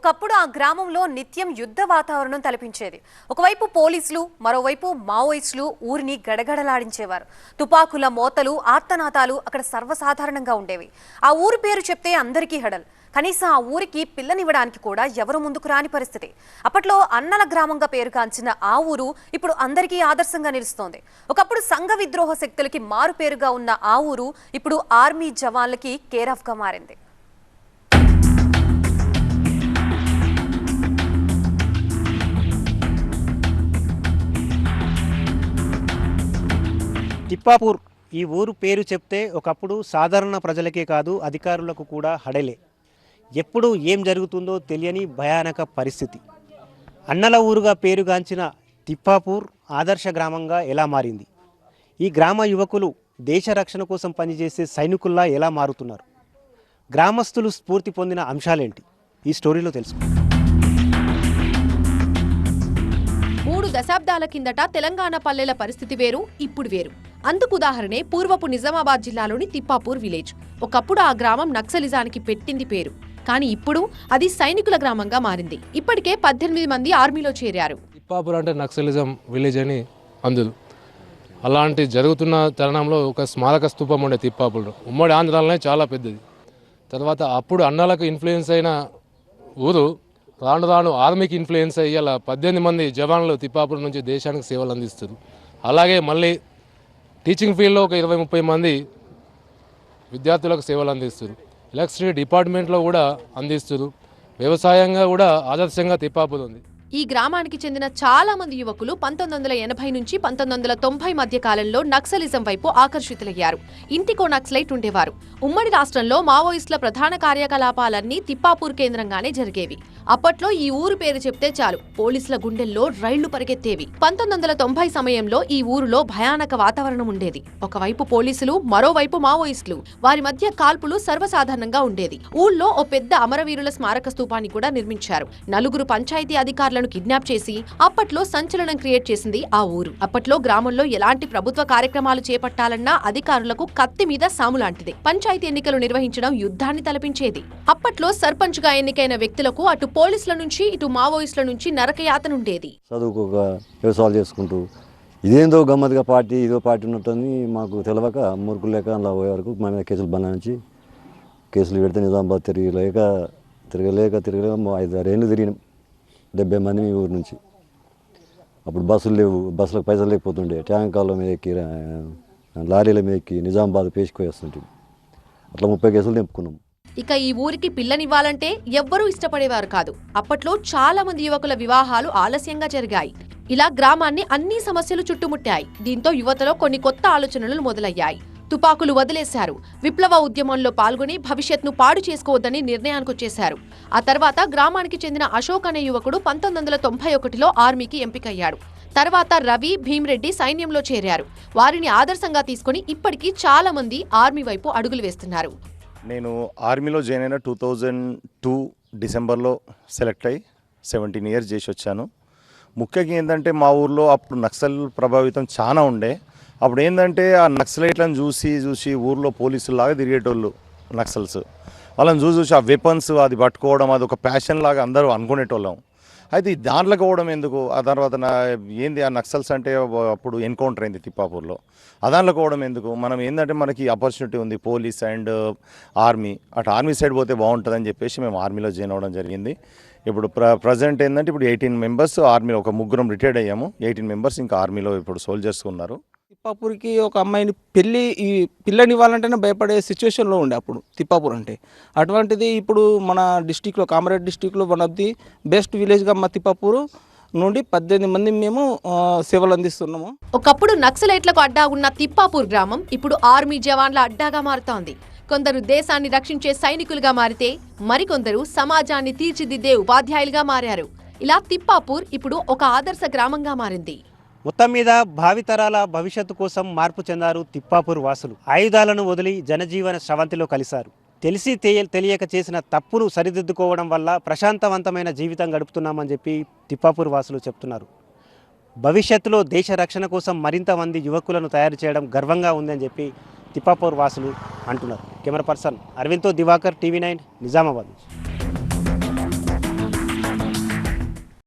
ఒకప్పుడు ఆ గ్రామంలో నిత్యం యుద్ధ వాతావరణం తలపించేది. ఒకవైపు పోలీసులు మరోవైపు మావోయిస్టులు ఊరిని గడగడలాడించేవారు. తుపాకుల మోతలు ఆర్తనాదాలు అక్కడ సర్వసాధారణంగా ఉండేవి. ఆ ఊరు పేరు చెప్తే అందరికీ హెడల్. కనీసం ఆ ఊరికి పిల్లనివ్వడానికి కూడా ఎవరు ముందుకు రాని పరిస్థితి. అప్పట్లో అన్నల గ్రామంగా పేరుగాంచిన ఆ ఊరు ఇప్పుడు అందరికీ ఆదర్శంగా నిలుస్తోంది. ఒకప్పుడు సంఘ విద్రోహ శక్తులకి మారు పేరుగా ఉన్న ఆ ఊరు ఇప్పుడు ఆర్మీ జవాన్లకి కేర్ మారింది. తిప్పాపూర్ ఈ ఊరు పేరు చెప్తే ఒకప్పుడు సాధారణ ప్రజలకే కాదు అధికారులకు కూడా హడలే. ఎప్పుడు ఏం జరుగుతుందో తెలియని భయానక పరిస్థితి. అన్నల ఊరుగా పేరుగాంచిన తిప్పాపూర్ ఆదర్శ గ్రామంగా ఎలా మారింది? ఈ గ్రామ యువకులు దేశ రక్షణ కోసం పనిచేసే సైనికుల్లా ఎలా మారుతున్నారు? గ్రామస్తులు స్ఫూర్తి పొందిన అంశాలేంటి? ఈ స్టోరీలో తెలుసుకుందాం. దశాబ్దాల కిందట తెలంగాణ పల్లెల పరిస్థితి వేరు ఇప్పుడు వేరు. అందుకు ఉదాహరణే పూర్వపు నిజామాబాద్ జిల్లాలోని తిప్పాపూర్ విలేజ్. ఒకప్పుడు ఆ గ్రామం నక్సలిజానికి పెట్టింది పేరు. కానీ ఇప్పుడు అది సైనికుల గ్రామంగా మారింది. ఇప్పటికే పద్దెనిమిది మంది ఆర్మీలో చేరారు. తిప్పాపూర్ అంటే నక్సలిజం విలేజ్ అని అందుదు అలాంటి జరుగుతున్న తరుణంలో ఒక స్మారక స్థూపం ఉండే తిప్పాపూర్. ఉమ్మడి ఆంధ్రాలోనే చాలా పెద్దది. తర్వాత అప్పుడు అన్నాలకు ఇన్ఫ్లుయెన్స్ అయిన ఊరు రాను రాను ఆర్మీకి ఇన్ఫ్లుయెన్స్ అయ్యి అలా పద్దెనిమిది మంది జవాన్లు తిప్పాపురం నుంచి దేశానికి సేవలు అందిస్తారు. అలాగే మళ్ళీ టీచింగ్ ఫీల్డ్లో ఒక ఇరవై ముప్పై మంది విద్యార్థులకు సేవలు అందిస్తారు. ఎలక్ట్రిసిటీ డిపార్ట్మెంట్లో కూడా అందిస్తారు. వ్యవసాయంగా కూడా ఆదర్శంగా తిప్పాపురం ఉంది. ఈ గ్రామానికి చెందిన చాలా మంది యువకులు పంతొమ్మిది వందల ఎనభై నుంచి పంతొమ్మిది వందల తొంభై మధ్య కాలంలో నక్సలిజం వైపు ఆకర్షితులయ్యారు. ఇంటికో నక్సలైట్ ఉండేవారు. ఉమ్మడి రాష్ట్రంలో మావోయిస్టుల ప్రధాన కార్యకలాపాలన్నీ తిప్పాపూర్ కేంద్రంగానే జరిగేవి. అప్పట్లో ఈ ఊరు పేరు చెప్తే చాలు పోలీసుల గుండెల్లో రైళ్ళు పరిగెత్తేవి. పంతొమ్మిది వందల తొంభై సమయంలో ఈ ఊరిలో భయానక వాతావరణం ఉండేది. ఒకవైపు పోలీసులు మరోవైపు మావోయిస్టులు. వారి మధ్య కాల్పులు సర్వసాధారణంగా ఉండేది. ఊళ్ళో ఓ పెద్ద అమరవీరుల స్మారక స్తూపాన్ని కూడా నిర్మించారు. నలుగురు పంచాయతీ అధికారులను కిడ్నాప్ చేసి అప్పట్లో సంచలనం క్రియేట్ చేసింది ఆ ఊరు. అప్పట్లో గ్రామంలో ఎలాంటి ప్రభుత్వ కార్యక్రమాలు చేపట్టాలన్నా అధికారులకు కత్తి మీద సాము లాంటిది. పంచాయతీ ఎన్నికలు నిర్వహించడం యుద్ధాన్ని తలపించేది. అప్పట్లో సర్పంచ్గా ఎన్నికైన వ్యక్తులకు అటు పోలీసుల నుంచి ఇటు మావోయిస్టుల నుంచి నరకయాతన ఉండేది. చదువుకోక వ్యవసాయాలు చేసుకుంటూ ఇదేందో గమ్మత్తుగా పార్టీ ఇదో పార్టీ ఉన్నట్టుంది మాకు తెలియక మురుకులు లేక అలా పోయే వరకు మా మీద కేసులు బనాయించి కేసులు పెడితే నిజామాబాద్ లేక తిరగలేక తిరగలేక ఐదు ఆరేళ్ళు తిరిగినాం. డెబ్బై మంది మీ ఊరు నుంచి. అప్పుడు బస్సులు లేవు బస్సులకు పైసలు లేకపోతుండే. ట్యాంకాల మీద ఎక్కి లారీల మీద ఎక్కి నిజామాబాద్ పేసుకొని వస్తుంటే అట్లా ముప్పై కేసులు నింపుకున్నాం. ఇక ఈ ఊరికి పిల్లనివ్వాలంటే ఎవ్వరూ ఇష్టపడేవారు కాదు. అప్పట్లో చాలా మంది యువకుల వివాహాలు ఆలస్యంగా జరిగాయి. ఇలా గ్రామాన్ని అన్ని సమస్యలు చుట్టుముట్టాయి. దీంతో యువతలో కొన్ని కొత్త ఆలోచనలు మొదలయ్యాయి. తుపాకులు వదిలేశారు. విప్లవ ఉద్యమంలో పాల్గొని భవిష్యత్ను పాడు చేసుకోవద్దని నిర్ణయానికొచ్చేశారు ఆ తర్వాత గ్రామానికి చెందిన అశోక్ అనే యువకుడు పంతొమ్మిది వందల తొంభై ఒకటిలో ఆర్మీకి ఎంపికయ్యాడు. తర్వాత రవి భీమ్రెడ్డి సైన్యంలో చేరారు. వారిని ఆదర్శంగా తీసుకుని ఇప్పటికీ చాలా మంది ఆర్మీ వైపు అడుగులు వేస్తున్నారు. నేను ఆర్మీలో జాయిన్ అయిన టూ థౌజండ్ టూ డిసెంబర్లో సెలెక్ట్ అయ్యి సెవెంటీన్ ఇయర్స్ చేసి వచ్చాను. ముఖ్యంగా ఏంటంటే మా ఊర్లో అప్పుడు నక్సల్ ప్రభావితం చాలా ఉండే. అప్పుడు ఏంటంటే ఆ నక్సలైట్లను చూసి చూసి ఊర్లో పోలీసులాగా తిరిగేటోళ్ళు నక్సల్స్. వాళ్ళని చూసి చూసి ఆ వెపన్స్ అది పట్టుకోవడం అది ఒక ప్యాషన్ లాగా అందరూ అనుకునేటోళ్ళం. అయితే ఈ దాంట్లోకి పోవడం ఎందుకు? ఆ తర్వాత నా ఏంది ఆ నక్సల్స్ అంటే అప్పుడు ఎన్కౌంటర్ అయింది తిప్పాపూర్లో. ఆ దాంట్లో పోవడం ఎందుకు? మనం ఏంటంటే మనకి ఆపర్చునిటీ ఉంది పోలీస్ అండ్ ఆర్మీ. అటు ఆర్మీ సైడ్ పోతే బాగుంటుందని చెప్పేసి మేము ఆర్మీలో జాయిన్ అవ్వడం జరిగింది. ఇప్పుడు ప్ర ప్రజెంట్ ఏంటంటే ఇప్పుడు ఎయిటీన్ మెంబర్స్ ఆర్మీలో ఒక ముగ్గురం రిటైర్డ్ అయ్యాము. ఎయిటీన్ మెంబర్స్ ఇంకా ఆర్మీలో ఇప్పుడు సోల్జర్స్ ఉన్నారు. తిప్పాపూర్కి ఒక అమ్మాయిని పెళ్ళి ఈ పిల్లని ఇవ్వాలంటేనే భయపడే సిచ్యువేషన్లో ఉండే అప్పుడు తిప్పాపూర్ అంటే. అటువంటిది ఇప్పుడు మన డిస్టిక్లో కామారెడ్డి డిస్టిక్లో వన్ ఆఫ్ ది బెస్ట్ విలేజ్గా మా తిప్పాపూర్ నుండి పద్దెనిమిది మంది మేము సేవలు అందిస్తున్నాము. ఒకప్పుడు నక్సలైట్లకు అడ్డా ఉన్న తిప్పాపూర్ గ్రామం ఇప్పుడు ఆర్మీ జవాన్ల అడ్డాగా మారుతోంది. కొందరు దేశాన్ని రక్షించే సైనికులుగా మారితే మరికొందరు సమాజాన్ని తీర్చిదిద్దే ఉపాధ్యాయులుగా మారారు. ఇలా తిప్పాపూర్ ఇప్పుడు ఒక ఆదర్శ గ్రామంగా మారింది. మొత్తం మీద భావితరాల భవిష్యత్తు కోసం మార్పు చెందారు తిప్పాపూర్ వాసులు. ఆయుధాలను వదిలి జనజీవన స్రవంతిలో కలిశారు. తెలిసి తెలియక చేసిన తప్పును సరిదిద్దుకోవడం వల్ల ప్రశాంతవంతమైన జీవితం గడుపుతున్నామని చెప్పి తిప్పాపూర్ వాసులు చెప్తున్నారు. భవిష్యత్తులో దేశ రక్షణ కోసం మరింత మంది యువకులను తయారు చేయడం గర్వంగా ఉందని చెప్పి తిప్పాపూర్ వాసులు అంటున్నారు. కెమెరా పర్సన్ అరవింద్తో దివాకర్ టీవీ నైన్ నిజామాబాద్ నుంచి.